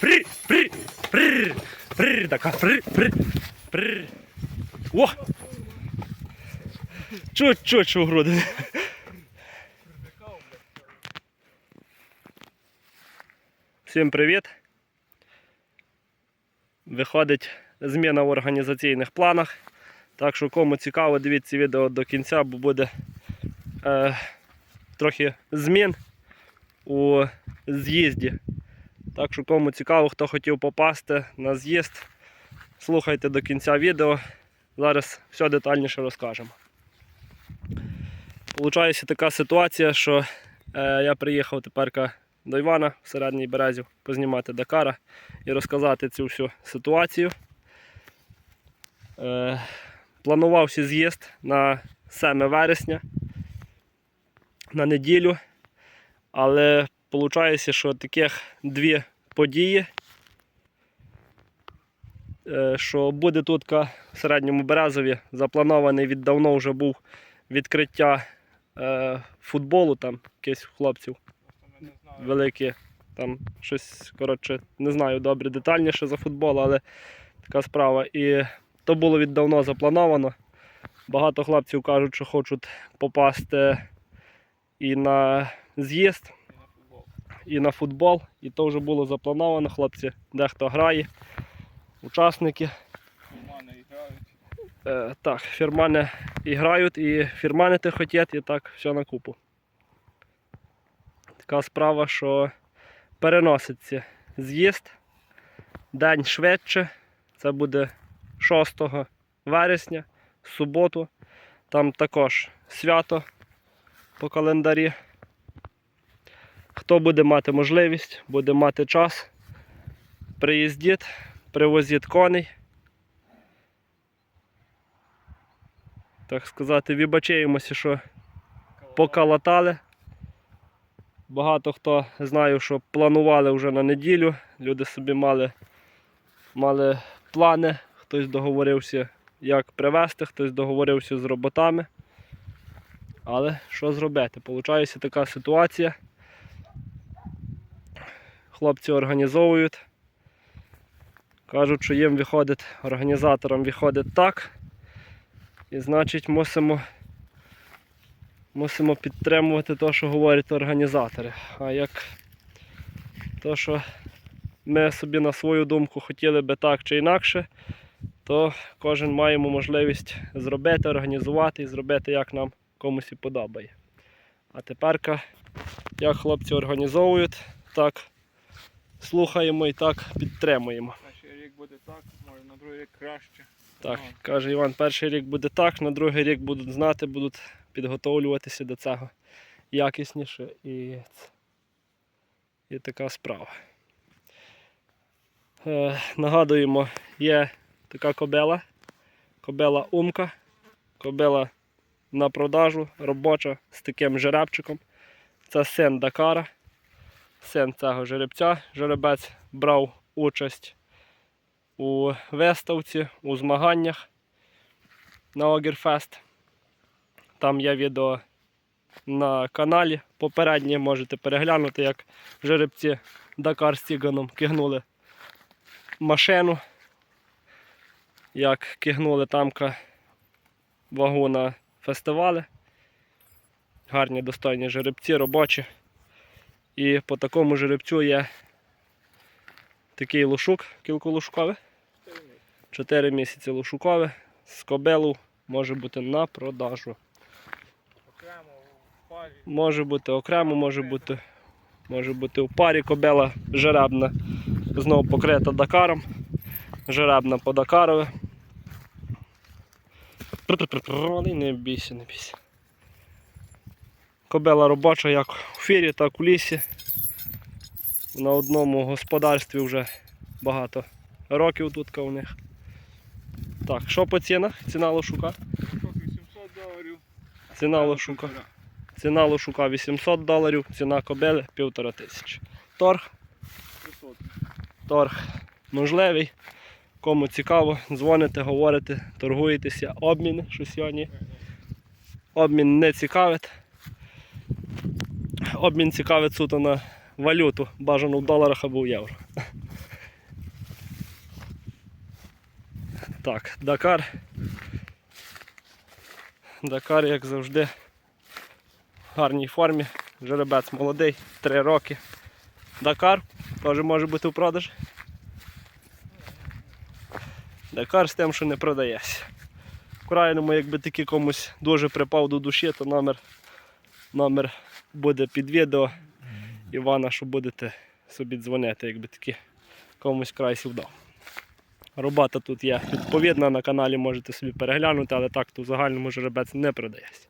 При, при, при, при, така, при, при, при. О! Чуть-чуть у груди. Всім привіт. Виходить зміна в організаційних планах. Так що кому цікаво, дивіться відео до кінця, бо буде е, трохи змін у з'їзді. Так що кому цікаво, хто хотів попасти на з'їзд, слухайте до кінця відео. Зараз все детальніше розкажемо. Получається така ситуація, що е, я приїхав тепер до Івана в середній березі познімати Дакара і розказати цю всю ситуацію. Е, планувався з'їзд на 7 вересня на неділю, але виходить, що таких дві події, е, що буде тут в середньому Березові, запланований віддавно вже був відкриття е, футболу, там якийсь у хлопців великі, там щось, коротше, не знаю добре детальніше за футбол, але така справа. І то було віддавно заплановано. Багато хлопців кажуть, що хочуть попасти і на з'їзд, і на футбол. І то вже було заплановано. Хлопці дехто грає, учасники. Фірмани Е, так, фірмани і грають, і фірманити хотять, і так все на купу. Така справа, що переноситься з'їзд день швидше. Це буде 6 вересня, суботу. Там також свято по календарі. Хто буде мати можливість, буде мати час, приїздіть, привозіть коней. Так сказати, вибачаємося, що покалатали. Багато хто знаю, що планували вже на неділю. Люди собі мали, мали плани, хтось договорився, як привезти, хтось договорився з роботами. Але що зробити? Получається така ситуація. Хлопці організовують. Кажуть, що їм виходить, організаторам виходить так. І значить мусимо мусимо підтримувати те, що говорять організатори. А як то, що ми собі на свою думку хотіли би так чи інакше, то кожен маємо можливість зробити, організувати і зробити, як нам комусь і подобає. А тепер, як хлопці організовують, так слухаємо і так підтримуємо. Перший рік буде так, може на другий рік краще. Так, Ну. каже Іван, перший рік буде так, на другий рік будуть знати, будуть підготовлюватися до цього якісніше і, і така справа. Е, нагадуємо, є така кобела, кобела Умка, кобела на продажу, робоча з таким жеребчиком. Це син Дакара, син цього жеребця. Жеребець брав участь у виставці, у змаганнях на Огерфест. Там є відео на каналі. Попереднє можете переглянути, як жеребці Дакар з Тіганом кигнули машину, як кигнули тамка вагу на фестивалі. Гарні достойні жеребці, робочі. І по такому жеребцю є такий лушук, кілколушковий. 4 місяці лушукове з кобелу може бути на продажу. Окремо в парі. Може бути окремо, може бути, може бути у парі кобела жеребна, знову покрита Дакаром. Жеребна по. Пр-пр-пр-пр, Не бійся, не бійся. Кобела робоча як у фірі, так у лісі. На одному господарстві вже багато років тут у них. Так, що по цінах? Ціна лошука? 800 доларів. Ціна лошука. Ціна лошука 800 доларів, ціна кобили 1500. Торг, 500. торг можливий. Кому цікаво, дзвоните, говорите, торгуєтеся. Обмін, що сьогодні. Обмін не цікавить. Обмін цікавить суто на валюту, бажано в доларах або в євро. Так, Дакар. Дакар, як завжди, в гарній формі. Жеребець молодий, 3 роки. Дакар теж може бути в продаж. Дакар з тим, що не продається. В крайньому, якби таки комусь дуже припав до душі, то номер, номер буде під відео. Івана, що будете собі дзвонити, якби таки комусь край сівдав. Робота тут є відповідна на каналі, можете собі переглянути, але так то в загальному жеребець не продається.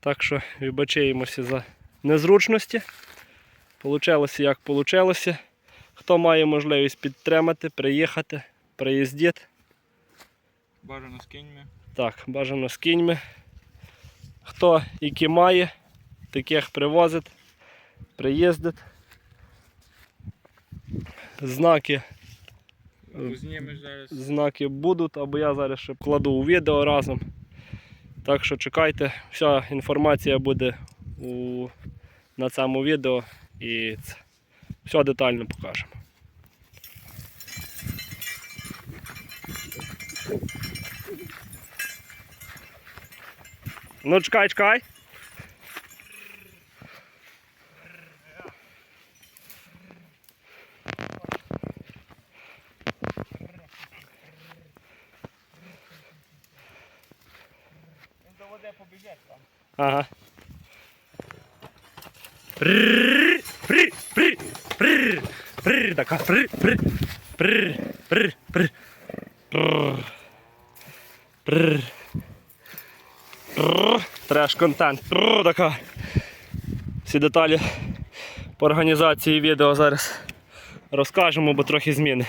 Так що вибачаємося за незручності. Получилося як получилося. Хто має можливість підтримати, приїхати, приїздіть. Бажано з кіньми. Так, бажано з кіньми. Хто які має, таких привозить, приїздить. Знаки, знаки будуть, або я зараз ще кладу у відео разом. Так що чекайте, вся інформація буде у, на цьому відео і це, все детально покажемо. Ну чекай, чекай. Він до води побіжать там. Ага. Прррр, пррр, пррр, пррр, пррр, така, пррр, пррр, пррр, пррр, пррр, пррр, пррр. Треш контент. Така. Всі деталі по організації відео зараз розкажемо, бо трохи зміни.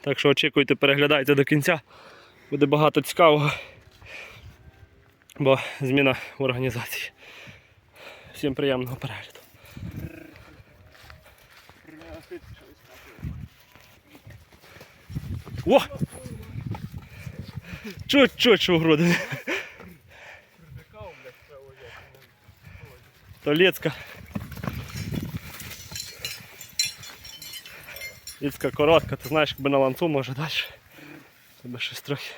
Так що очікуйте, переглядайте до кінця. Буде багато цікавого бо зміна в організації. Всім приємного перегляду. О! Чуть-чуть. Придикав, блядь. То. Лецька коротка, ти знаєш, якби на ланцу може далі. Тебе щось трохи.